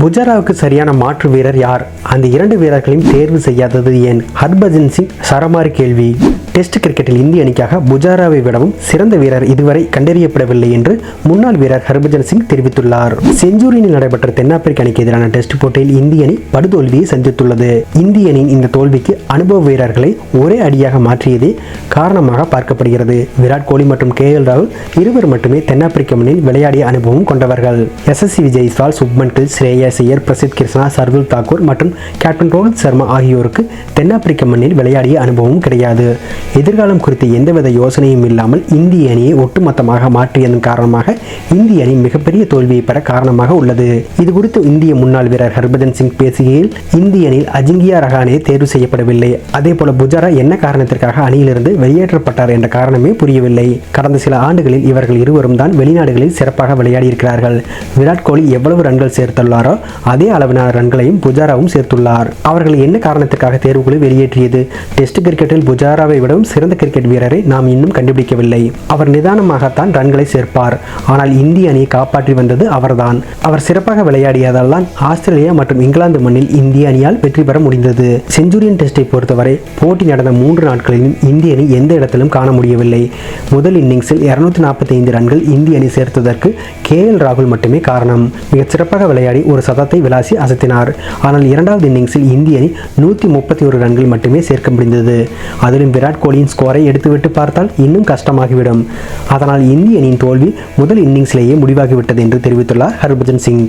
புஜராவுக்கு சரியான மாற்று வீரர் யார்? அந்த இரண்டு வீரர்களையும் தேர்வு செய்யாதது ஏன்? ஹர்பஜன் சிங் சரமாரி கேள்வி. டெஸ்ட் கிரிக்கெட்டில் இந்திய அணிக்காக புஜாராவை விடவும் சிறந்த வீரர் இதுவரை கண்டறியப்படவில்லை என்று முன்னாள் வீரர் ஹர்பஜன் சிங் தெரிவித்துள்ளார். செஞ்சூரியில் நடைபெற்ற தென்னாப்பிரிக்க அணிக்கு எதிரான டெஸ்ட் போட்டியில் இந்திய அணி படுதோல்வியை சந்தித்துள்ளது. இந்திய அணியின் இந்த தோல்விக்கு அனுபவ வீரர்களை ஒரே அடியாக மாற்றியதே காரணமாக பார்க்கப்படுகிறது. விராட் கோலி மற்றும் கே எல் ராகுல் இருவர் மட்டுமே தென்னாப்பிரிக்க மண்ணில் விளையாடிய அனுபவம் கொண்டவர்கள். எஸ்எஸ்சி விஜய்ஸ்வால் சுப்மன் கில் ஸ்ரேயஸ் ஐயர் பிரசித் கிருஷ்ணா சர்துல் தாக்கூர் மற்றும் கேப்டன் ரோஹித் சர்மா ஆகியோருக்கு தென்னாப்பிரிக்க மண்ணில் விளையாடிய அனுபவம் கிடையாது. எதிர்காலம் குறித்த எந்தவித யோசனையும் இல்லாமல் இந்திய அணியை ஒட்டுமொத்தமாக மாற்றியதன் காரணமாக இந்திய அணி மிகப்பெரிய தோல்வியை பெற காரணமாக உள்ளது. இது குறித்து இந்திய முன்னாள் வீரர் ஹர்பஜன் சிங் பேசுகையில் இந்திய அணியில் அஜிங்கியா ரஹானே தேர்வு செய்யப்படவில்லை. அதே போல புஜாரா என்ன காரணத்திற்காக அணியிலிருந்து வெளியேற்றப்பட்டார் என்ற காரணமே புரியவில்லை. கடந்த சில ஆண்டுகளில் இவர்கள் இருவரும் தான் வெளிநாடுகளில் சிறப்பாக விளையாடி இருக்கிறார்கள் விராட் கோலி எவ்வளவு ரன்கள் சேர்த்துள்ளாரோ அதே அளவிலான ரன்களையும் புஜாராவும் சேர்த்துள்ளார். அவர்கள் என்ன காரணத்திற்காக தேர்வுகளை வெளியேற்றியது? டெஸ்ட் கிரிக்கெட்டில் புஜாராவை விடவும் சிறந்த கிரிக்கெட் வீரரை நாம் இன்னும் கண்டுபிடிக்கவில்லை. அவர் நிதானமாகத்தான் ரன்களை சேர்ப்பார். ஆனால் இந்திய அணியை காப்பாற்றி வந்தது அவர்தான். அவர் சிறப்பாக விளையாடியதால் தான் ஆஸ்திரேலியா மற்றும் இங்கிலாந்து மண்ணில் இந்திய அணியால் வெற்றி பெற முடிந்தது. செஞ்சுரியன் டெஸ்டை பொறுத்தவரை போட்டி நடந்த மூன்று நாட்களிலும் இந்திய அணி எந்த இடத்திலும் காண முடியவில்லை. முதல் இன்னிங்ஸில் இருநூத்தி நாற்பத்தி ஐந்து ரன்கள் இந்திய அணி சேர்த்ததற்கு கே எல் ராகுல் மட்டுமே காரணம். மிகச் சிறப்பாக விளையாடி ஒரு சதத்தை விளாசி அசத்தினார். ஆனால் இரண்டாவது இன்னிங்ஸில் இந்திய அணி நூற்றி முப்பத்தி ஒரு ரன்கள் மட்டுமே சேர்க்க முடிந்தது. அதிலும் விராட் விராட் கோலியின் ஸ்கோரை எடுத்துவிட்டு பார்த்தால் இன்னும் கஷ்டமாகிவிடும். அதனால் இந்திய அணியின் தோல்வி முதல் இன்னிங்ஸிலேயே முடிவாகிவிட்டது என்று தெரிவித்துள்ளார் ஹர்பஜன் சிங்.